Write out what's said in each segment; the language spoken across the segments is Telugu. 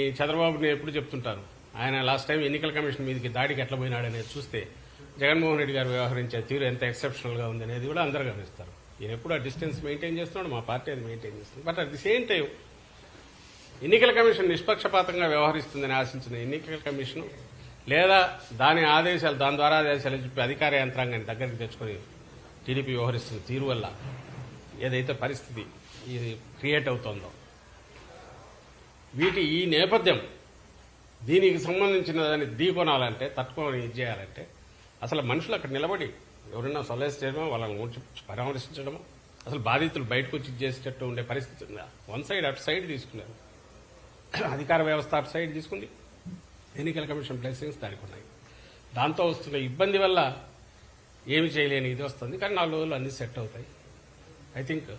ఈ చంద్రబాబు నేను ఎప్పుడు చెప్తుంటాను ఆయన లాస్ట్ టైం ఎన్నికల కమిషన్ మీదకి దాడికి ఎట్లా పోయినాడు అనేది చూస్తే జగన్మోహన్ రెడ్డి గారు వ్యవహరించే తీరు ఎంత ఎక్సెప్షనల్గా ఉంది అనేది కూడా అందరు గమనిస్తారు. ఈయన ఎప్పుడు ఆ డిస్టెన్స్ మెయింటైన్ చేస్తున్నాడు మా పార్టీ అది మెయింటైన్ చేస్తుంది. But at the same time ఎన్నికల కమిషన్ నిష్పక్షపాతంగా వ్యవహరిస్తుందని ఆశించిన ఎన్నికల కమిషన్ లేదా దాని ఆదేశాలు దాని ద్వారా ఆదేశాలు చెప్పి అధికార యంత్రాంగాన్ని దగ్గరికి తెచ్చుకొని టీడీపీ వ్యవహరిస్తున్న తీరు వల్ల ఏదైతే పరిస్థితి ఇది క్రియేట్ అవుతోందో వీటి ఈ నేపథ్యం దీనికి సంబంధించిన దాన్ని దీకొనాలంటే తట్టుకొని ఇది చేయాలంటే అసలు మనుషులు అక్కడ నిలబడి ఎవరైనా సొలైజ్ చేయడమో వాళ్ళని ఊడ్చి పరామర్శించడమో? అసలు బాధితులు బయటకు వచ్చి చేసేటట్టు ఉండే పరిస్థితి ఉందా? వన్ సైడ్ అటు సైడ్ తీసుకున్నారు. అధికార వ్యవస్థ అటు సైడ్ తీసుకుంది. ఎన్నికల కమిషన్ ప్లేసింగ్స్ దానికి ఉన్నాయి. దాంతో వస్తున్న ఇబ్బంది వల్ల ఏమి చేయలేని ఇది వస్తుంది. కానీ నాలుగు రోజులు అన్ని సెట్ అవుతాయి. ఐ థింక్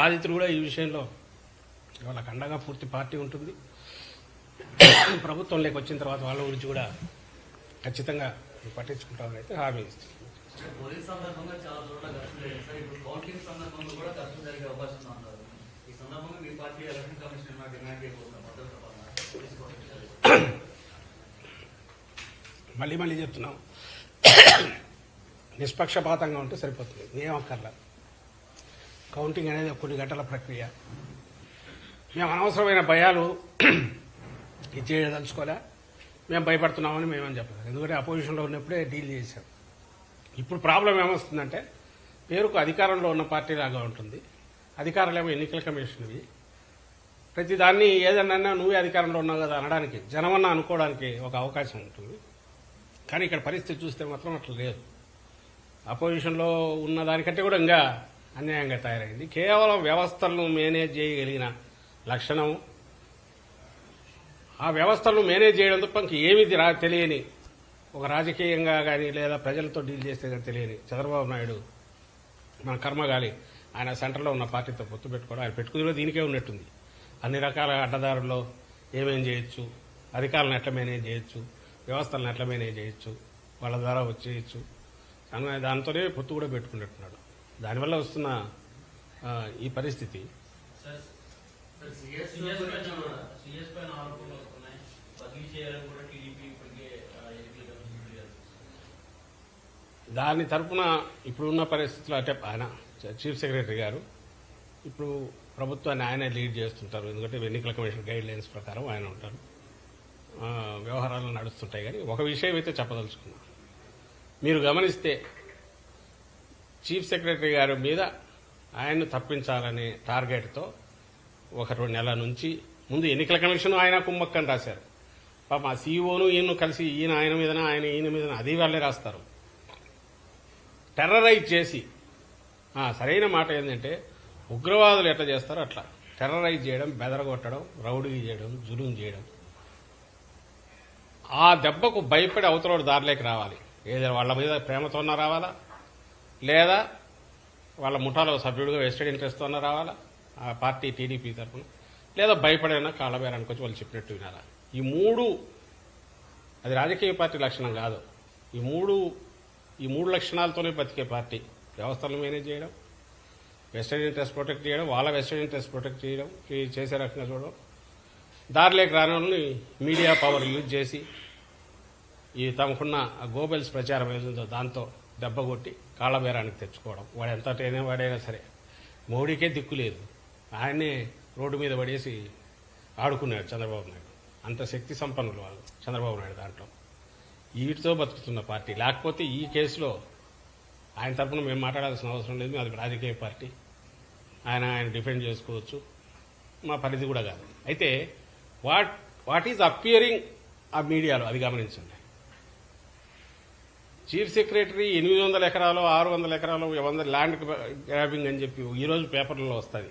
బాధితులు కూడా ఈ విషయంలో వాళ్ళకి అండగా పూర్తి పార్టీ ఉంటుంది. ప్రభుత్వంలోకి వచ్చిన తర్వాత వాళ్ళ గురించి కూడా ఖచ్చితంగా పట్టించుకుంటామని అయితే హామీ ఇస్తుంది మళ్ళీ మళ్ళీ చెప్తున్నాం. నిష్పక్షపాతంగా ఉంటే సరిపోతుంది. ఏం అక్కర్లా కౌంటింగ్ అనేది కొన్ని గంటల ప్రక్రియ. మేము అనవసరమైన భయాలు ఇచ్చేయదలుచుకోలే మేము భయపడుతున్నామని మేమని చెప్పలేదు. ఎందుకంటే అపోజిషన్లో ఉన్నప్పుడే డీల్ చేశాం. ఇప్పుడు ప్రాబ్లం ఏమొస్తుందంటే పేరుకు అధికారంలో ఉన్న పార్టీ లాగా ఉంటుంది. అధికారులేమో ఎన్నికల కమిషన్వి. ప్రతి దాన్ని ఏదన్నా నువ్వే అధికారంలో ఉన్నావు కదా అనడానికి జనమన్నా అనుకోవడానికి ఒక అవకాశం ఉంటుంది. కానీ ఇక్కడ పరిస్థితి చూస్తే మాత్రం అట్లా లేదు. అపోజిషన్లో ఉన్న దానికంటే కూడా ఇంకా అన్యాయంగా తయారైంది. కేవలం వ్యవస్థలను మేనేజ్ చేయగలిగిన లక్షణం. ఆ వ్యవస్థను మేనేజ్ చేయడం తప్ప ఇంక ఏమీ రా తెలియని ఒక రాజకీయంగా కానీ లేదా ప్రజలతో డీల్ చేస్తే కానీ తెలియని చంద్రబాబు నాయుడు మన కర్మగాలి ఆయన సెంటర్లో ఉన్న పార్టీతో పొత్తు పెట్టుకోవడం ఆయన పెట్టుకునే దీనికే ఉన్నట్టుంది. అన్ని రకాల అడ్డదారుల్లో ఏమేం చేయొచ్చు అధికారులను ఎట్లా మేనేజ్ చేయొచ్చు వ్యవస్థలను ఎట్లా మేనేజ్ చేయొచ్చు వాళ్ళ ద్వారా వచ్చేయచ్చు. అన్న దాంతోనే పొత్తు కూడా పెట్టుకున్నట్టున్నాడు. దానివల్ల వస్తున్న ఈ పరిస్థితి. సార్ సిఎస్ సిఎస్ పైన ఆరోపణలు వస్తున్నాయి బదిలీ చేయాలని కూడా టీడీపీ ఇప్పటికే ఆ, ఎన్నికల కమిషన్ క్లియర్ దాని తరపున ఇప్పుడున్న పరిస్థితుల్లో అంటే ఆయన చీఫ్ సెక్రటరీ గారు ఇప్పుడు ప్రభుత్వాన్ని ఆయనే లీడ్ చేస్తుంటారు. ఎందుకంటే ఎన్నికల కమిషన్ గైడ్ లైన్స్ ప్రకారం ఆయన ఉంటారు. ఆ, వ్యవహారాలు నడుస్తుంటాయి కానీ ఒక విషయం అయితే చెప్పదలుచుకున్నా మీరు గమనిస్తే చీఫ్ సెక్రటరీ గారి మీద ఆయన్ను తప్పించాలనే టార్గెట్తో ఒక రెండు నెలల నుంచి ముందు ఎన్నికల కమిషన్ ఆయన కుమ్మక్కని రాశారు. పాప ఆ సీఈఓను ఈయన కలిసి ఈయన ఆయన మీదన ఆయన ఈయన మీదన అది వాళ్ళే రాస్తారు. టెర్రరైజ్ చేసి సరైన మాట ఏంటంటే ఉగ్రవాదులు ఎట్లా చేస్తారో అట్లా. టెర్రరైజ్ చేయడం బెదరగొట్టడం రౌడీ చేయడం జులుం చేయడం. ఆ దెబ్బకు భయపడి అవతలోడు దారిలోకి రావాలి. ఏదైనా వాళ్ళ మీద ప్రేమతోన్నా రావాలా? లేదా వాళ్ళ ముఠాలో సభ్యుడిగా వెస్టెడ్ ఇంట్రెస్ట్తోన్నా రావాలా? ఆ పార్టీ టీడీపీ తరఫున లేదా భయపడైనా కాళ్ళబేరానికి వచ్చి వాళ్ళు చెప్పినట్టు వినాలా? ఈ మూడు అది రాజకీయ పార్టీ లక్షణం కాదు. ఈ మూడు ఈ మూడు లక్షణాలతోనే బతికే పార్టీ. వ్యవస్థలు మేనేజ్ చేయడం వెస్టర్న్ ఇంట్రెస్ట్ ప్రొటెక్ట్ చేయడం వాళ్ళ వెస్టర్న్ ఇంట్రెస్ట్ ప్రొటెక్ట్ చేయడం చేసే రకంగా చూడడం. దారిలోకి రాని వాళ్ళని మీడియా పవర్ యూజ్ చేసి ఈ తమకున్న గోబెల్స్ ప్రచారం ఏదో దాంతో దెబ్బ కొట్టి కాళ్ళబేరానికి తెచ్చుకోవడం. వాడు ఎంత వాడైనా సరే. మోడీకే దిక్కు లేదు. ఆయన్నే రోడ్డు మీద పడేసి ఆడుకున్నాడు చంద్రబాబు నాయుడు. అంత శక్తి సంపన్నులు వాళ్ళు చంద్రబాబు నాయుడు దాంట్లో. వీటితో బతుకుతున్న పార్టీ. లేకపోతే ఈ కేసులో ఆయన తరపున మేము మాట్లాడాల్సిన అవసరం లేదు. అది రాజకీయ పార్టీ. ఆయన ఆయన డిఫెండ్ చేసుకోవచ్చు. మా పరిధి కూడా కాదు. అయితే వాట్ వాట్ ఈజ్ అపియరింగ్ ఆ మీడియాలో? అది గమనించండి. చీఫ్ సెక్రటరీ ఎనిమిది వందల ఎకరాలు ఆరు వందల ఎకరాలు వంద ల్యాండ్ గ్రాబింగ్ అని చెప్పి ఈ రోజు పేపర్లలో వస్తుంది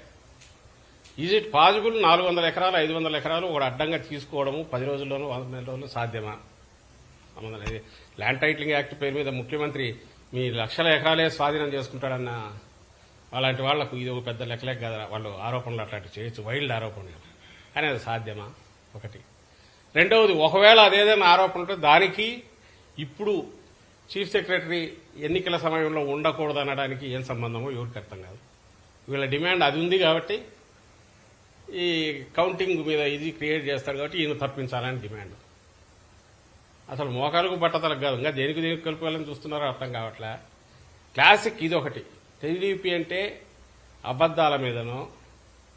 ఈజ్ ఇట్ పాసిబుల్ నాలుగు వందల ఎకరాలు ఐదు వందల ఎకరాలు ఒక అడ్డంగా తీసుకోవడము పది రోజుల్లోనూ వంద నెల రోజుల్లో సాధ్యమా? ల్యాండ్ టైటిలింగ్ యాక్ట్ పేరు మీద ముఖ్యమంత్రి మీ లక్షల ఎకరాలే స్వాధీనం చేసుకుంటాడన్న అలాంటి వాళ్ళకు ఇది ఒక పెద్ద లెక్కలే కదా వాళ్ళు ఆరోపణలు అట్లాంటివి చేయొచ్చు. వైల్డ్ ఆరోపణలు. కానీ అది సాధ్యమా? ఒకటి. రెండవది ఒకవేళ అదేదైనా ఆరోపణ ఉంటే దానికి ఇప్పుడు చీఫ్ సెక్రటరీ ఎన్నికల సమయంలో ఉండకూడదు అనడానికి ఏం సంబంధమో ఎవరికి అర్థం కాదు. వీళ్ళ డిమాండ్ అది ఉంది కాబట్టి ఈ కౌంటింగ్ మీద ఇది క్రియేట్ చేస్తాడు కాబట్టి ఈయన తప్పించాలని డిమాండ్. అసలు మోకాలకు బట్టతలకు కాదు ఇంకా దేనికి దేనికి కలుపుకోవాలని చూస్తున్నారో అర్థం కావట్లే. క్లాసిక్ ఇది ఒకటి టీడీపీ అంటే అబద్దాల మీదనో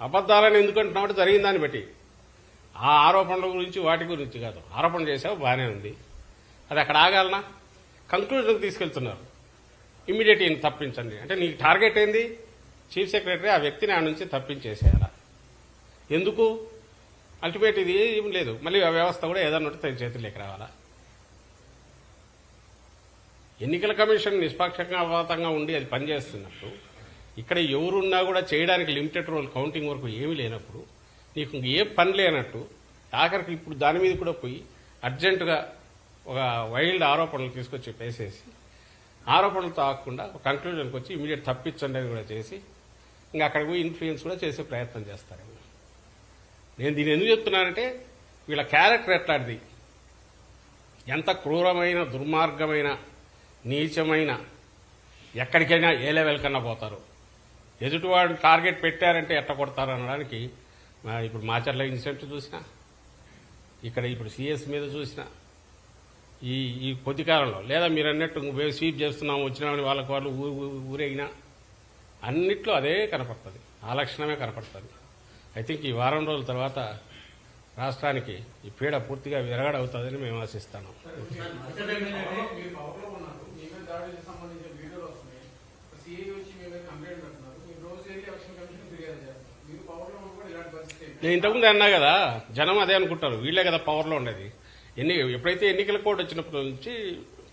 అబద్దాలని ఎందుకంటున్నామంటే జరిగిన దాన్ని బట్టి. ఆ ఆరోపణల గురించి వాటి గురించి కాదు. ఆరోపణ చేసావు బాగానే ఉంది. అది అక్కడ ఆగాలనా? కంక్లూజన్కి తీసుకెళ్తున్నారు. ఇమ్మీడియట్ ఈయన తప్పించండి. అంటే నీకు టార్గెట్ ఏంది? చీఫ్ సెక్రటరీ ఆ వ్యక్తిని ఆ నుంచి తప్పించేసేయాలా? ఎందుకు? అల్టిమేట్ ఇది ఏం లేదు. మళ్ళీ ఆ వ్యవస్థ కూడా ఏదన్నా ఉంటే తన చేతుల్లోకి రావాలా? ఎన్నికల కమిషన్ నిష్పక్షపాతంగా ఉండి అది పనిచేస్తున్నప్పుడు ఇక్కడ ఎవరున్నా కూడా చేయడానికి లిమిటెడ్ రోల్ కౌంటింగ్ వరకు ఏమీ లేనప్పుడు నీకు ఏ పని లేనట్టు ఆఖరికి ఇప్పుడు దాని మీద కూడా పోయి అర్జెంటుగా ఒక వైల్డ్ ఆరోపణలు తీసుకొచ్చి పేసేసి ఆరోపణలు తాగకుండా కంక్లూజన్కి వచ్చి ఇమీడియట్ తప్పించండి కూడా చేసి ఇంకా అక్కడికి పోయి ఇన్ఫ్లుయెన్స్ కూడా చేసే ప్రయత్నం చేస్తారు. నేను దీన్ని ఎందుకు చెప్తున్నానంటే వీళ్ళ క్యారెక్టర్ ఎట్లాంటిది? ఎంత క్రూరమైన దుర్మార్గమైన నీచమైన ఎక్కడికైనా ఏ లెవెల్ కన్నా పోతారు. ఎదుటివాడు టార్గెట్ పెట్టారంటే ఎట్ట కొడతారు అనడానికి ఇప్పుడు మాచర్ల ఇన్సిడెంట్ చూసిన ఇక్కడ ఇప్పుడు సిఎస్ మీద చూసిన ఈ ఈ కొద్ది కాలంలో లేదా మీరు అన్నట్టు మేము స్వీప్ చేస్తున్నాం వచ్చినామని వాళ్ళకి వాళ్ళు ఊరేగినా అన్నిట్లో అదే కనపడుతుంది. ఆ లక్షణమే కనపడుతుంది. ఐ థింక్ ఈ వారం రోజుల తర్వాత రాష్ట్రానికి ఈ పీడ పూర్తిగా విరగడవుతుందని మేము ఆశిస్తాను నేను ఇంతకుముందు అన్నా కదా జనం అదే అనుకుంటారు. వీళ్ళే కదా పవర్లో ఉండేది. ఎన్ని ఎప్పుడైతే ఎన్నికల కోడ్ వచ్చినప్పటి నుంచి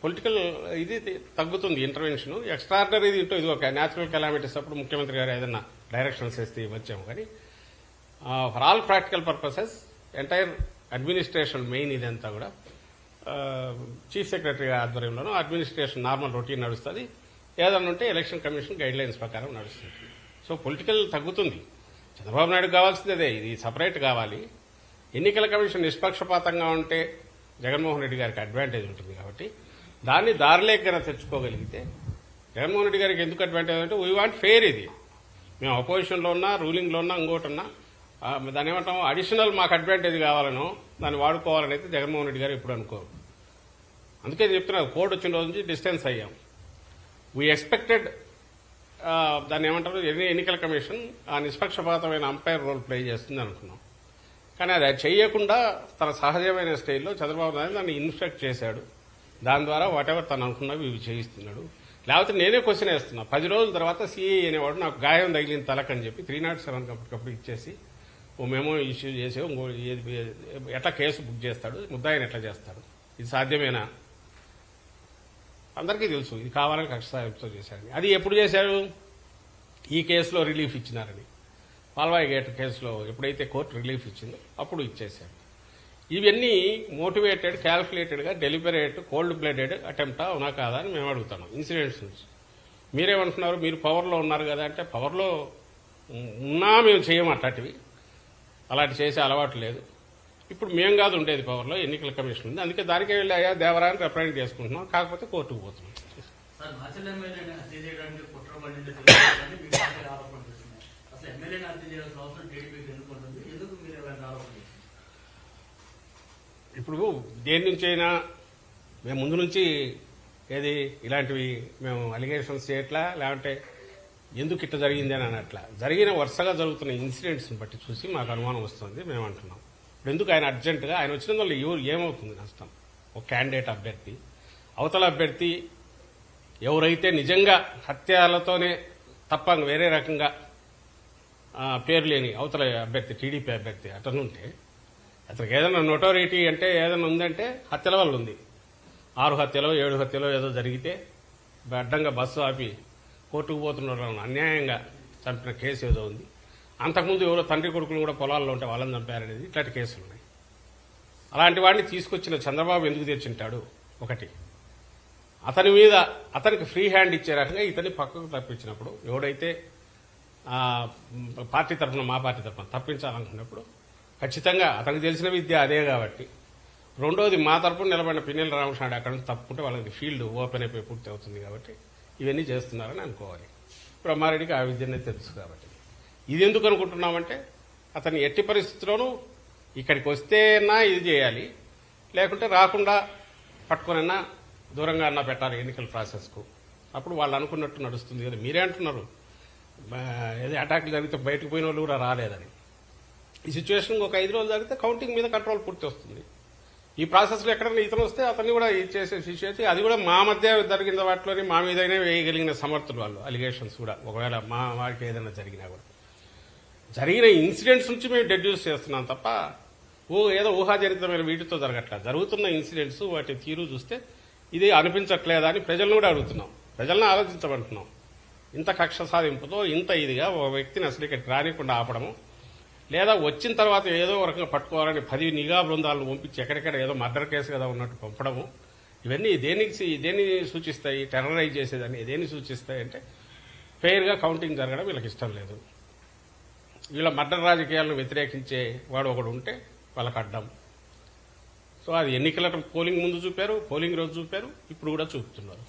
పొలిటికల్ ఇది తగ్గుతుంది ఇంటర్వెన్షన్ ఎక్స్ట్రాడినరీ ఇంటో ఇది ఒక న్యాచురల్ కెలామిటీస్ అప్పుడు ముఖ్యమంత్రి గారు ఏదైనా డైరెక్షన్స్ వేస్తే వచ్చాము. కానీ for all practical purposes entire administration main ఇదంతా కూడా. చీఫ్ సెక్రటరీ ఆధ్వర్యంలోనూ అడ్మినిస్ట్రేషన్ నార్మల్ రొటీన్ నడుస్తుంది. ఏదన్నా ఉంటే ఎలక్షన్ కమిషన్ గైడ్ లైన్స్ ప్రకారం నడుస్తుంది. సో పొలిటికల్ తగ్గుతుంది. చంద్రబాబు నాయుడు కావాల్సింది అదే ఇది సపరేట్ కావాలి. ఎన్నికల కమిషన్ నిష్పక్షపాతంగా ఉంటే జగన్మోహన్ రెడ్డి గారికి అడ్వాంటేజ్ ఉంటుంది కాబట్టి దాన్ని దారిలేకన తెచ్చుకోగలిగితే జగన్మోహన్ రెడ్డి గారికి ఎందుకు అడ్వాంటేజ్ అంటే వీ వాంట్ ఫెయిర్ ఇది. మేము అపోజిషన్లో ఉన్నా రూలింగ్లో ఉన్నా ఇంకోటి ఉన్నా దాని దాన్ని ఏమంటాం అడిషనల్ మాకు అడ్వాంటేజ్ కావాలనో దాన్ని వాడుకోవాలని అయితే జగన్మోహన్ రెడ్డి గారు ఇప్పుడు అనుకోరు. అందుకే చెప్తున్నారు కోడ్ వచ్చిన రోజు నుంచి డిస్టెన్స్ అయ్యాం. వీ ఎక్స్పెక్టెడ్ దాన్ని ఏమంటారు? ఎన్నికల కమిషన్ ఆ నిష్పక్షపాతమైన అంపైర్ రోల్ ప్లే చేస్తుంది అనుకున్నాం. కానీ అది చేయకుండా తన సహజమైన స్టైల్లో చంద్రబాబు నాయుడు దాన్ని ఇన్స్ట్రక్ట్ చేశాడు. దాని ద్వారా వాటెవర్ తను అనుకున్నవి ఇవి చేయిస్తున్నాడు. లేకపోతే నేనే క్వశ్చన్ వేస్తున్నా. పది రోజుల తర్వాత సిఐ అనేవాడు నాకు గాయం తగిలిన తలకని చెప్పి త్రీ నాట్ సెవెన్ అప్పటికప్పుడు ఇచ్చేసి ఓ ఇష్యూ చేసి ఇంకో ఎట్లా కేసు బుక్ చేస్తాడు? ముద్దాయిని ఎట్లా చేస్తాడు? ఇది సాధ్యమేనా? అందరికీ తెలుసు. ఇది కావాలని కక్ష సాధింపుతో చేశారని. అది ఎప్పుడు చేశారు? ఈ కేసులో రిలీఫ్ ఇచ్చినారని. పాల్వాయి గేట్ కేసులో ఎప్పుడైతే కోర్టు రిలీఫ్ ఇచ్చిందో అప్పుడు ఇచ్చేశారు. ఇవన్నీ మోటివేటెడ్ క్యాల్కులేటెడ్గా డెలిబరేట్ కోల్డ్ బ్లడెడ్ అటెంప్టా అవునా కాదా అని మేము అడుగుతున్నాం. ఇన్సిడెంట్స్ నుంచి. మీరేమంటున్నారు? మీరు పవర్లో ఉన్నారు కదా అంటే పవర్లో ఉన్నా మేము చేయము అట్లాంటివి. అలాంటి చేసే అలవాటు లేదు. ఇప్పుడు మేము కాదు ఉండేది పవర్లో ఎన్నికల కమిషన్ ఉంది. అందుకే దానికే వెళ్ళి అయ్యా దేవరాన్ని రిప్రజెంట్ చేసుకుంటున్నాం. కాకపోతే కోర్టుకు పోతున్నాం. ఇప్పుడు దేని నుంచి అయినా మేము ముందు నుంచి ఏది ఇలాంటివి మేము అలిగేషన్స్ చేయట్లా లేదంటే ఎందుకు ఇట్లా జరిగింది అని అట్లా జరిగిన వరుసగా జరుగుతున్న ఇన్సిడెంట్స్ని బట్టి చూసి మాకు అనుమానం వస్తుంది మేము అంటున్నాం. ఇప్పుడు ఎందుకు ఆయన అర్జెంటుగా ఆయన వచ్చిన వల్ల ఎవరు ఏమవుతుంది నష్టం? ఒక క్యాండిడేట్ అభ్యర్థి. అవతల అభ్యర్థి ఎవరైతే నిజంగా హత్యలతోనే తప్ప వేరే రకంగా పేరు లేని అవతల అభ్యర్థి టీడీపీ అభ్యర్థి అతనుంటే అతనికి ఏదైనా నోటోరిటీ అంటే ఏదైనా ఉందంటే హత్యల వల్ల ఉంది. ఆరు హత్యలో ఏడు హత్యలో ఏదో జరిగితే అడ్డంగా బస్సు ఆపి కోర్టుకు పోతున్నారు అన్యాయంగా చంపిన కేసు ఏదో ఉంది. అంతకుముందు ఎవరో తండ్రి కొడుకులు కూడా పొలాల్లో ఉంటే వాళ్ళని చంపారనేది ఇట్లాంటి కేసులు ఉన్నాయి. అలాంటి వాడిని తీసుకొచ్చిన చంద్రబాబు ఎందుకు తెచ్చింటాడు ఒకటి. అతని మీద అతనికి ఫ్రీ హ్యాండ్ ఇచ్చే రకంగా ఇతన్ని పక్కకు తప్పించినప్పుడు ఎవడైతే పార్టీ తరఫున మా పార్టీ తరఫున తప్పించాలనుకున్నప్పుడు ఖచ్చితంగా అతనికి తెలిసిన విద్య అదే కాబట్టి రెండోది మా తరపున నిలబడిన పిన్నెల రామకృష్ణ అక్కడ నుంచి తప్పుకుంటే వాళ్ళకి ఫీల్డ్ ఓపెన్ అయిపోయి పూర్తి అవుతుంది కాబట్టి ఇవన్నీ చేస్తున్నారని అనుకోవాలి. బ్రహ్మారెడ్డికి ఆ విద్యనే తెలుసు కాబట్టి. ఇది ఎందుకు అనుకుంటున్నామంటే అతను ఎట్టి పరిస్థితుల్లోనూ ఇక్కడికి వస్తేనా ఇది చేయాలి లేకుంటే రాకుండా పట్టుకునైనా దూరంగా అన్నా పెట్టాలి ఎన్నికల ప్రాసెస్కు. అప్పుడు వాళ్ళు అనుకున్నట్టు నడుస్తుంది కదా. మీరే అంటున్నారు. ఏదో అటాక్లు జరిగితే బయటకు పోయిన వాళ్ళు కూడా రాలేదని. ఈ సిచ్యువేషన్ ఒక ఐదు రోజులు జరిగితే కౌంటింగ్ మీద కంట్రోల్ పూర్తి వస్తుంది. ఈ ప్రాసెస్లో ఎక్కడైనా ఇతను వస్తే అతన్ని కూడా ఇది చేసే సిచ్యువేషన్ అది కూడా మా మధ్య జరిగిన వాటిలోని మా మీదైనా వేయగలిగిన సమర్థులు వాళ్ళు అలిగేషన్స్ కూడా. ఒకవేళ మా వారికి ఏదైనా జరిగినా కూడా. జరిగిన ఇన్సిడెంట్స్ నుంచి మేము డెడ్యూస్ చేస్తున్నాం తప్ప ఓ ఏదో ఊహాజనితమైన వీటితో జరగట్లేదు జరుగుతున్న ఇన్సిడెంట్స్ వాటి తీరు చూస్తే ఇది అనిపించట్లేదా అని ప్రజలను కూడా అడుగుతున్నాం. ప్రజలను ఆలోచించమంటున్నాం. ఇంత కక్ష సాధింపుతో ఇంత ఇదిగా ఒక వ్యక్తిని అసలు ఇక్కడికి రానికుండా ఆపడము. లేదా వచ్చిన తర్వాత ఏదో ఒక రకంగా పట్టుకోవాలని పది నిఘా బృందాలను పంపించి ఎక్కడెక్కడ ఏదో మర్డర్ కేసు కదా ఉన్నట్టు పంపడము. ఇవన్నీ దేనికి దేన్ని సూచిస్తాయి? టెర్రరైజ్ చేసేదాన్ని దేన్ని సూచిస్తాయి అంటే ఫెయిర్గా కౌంటింగ్ జరగడం వీళ్ళకి ఇష్టం లేదు. వీళ్ళ మర్డర్ రాజకీయాలను వ్యతిరేకించే వాడు ఒకడు ఉంటే వాళ్ళకి అడ్డం. సో అది ఎన్నికల పోలింగ్ ముందు చూపారు పోలింగ్ రోజు చూపారు ఇప్పుడు కూడా చూపుతున్నారు.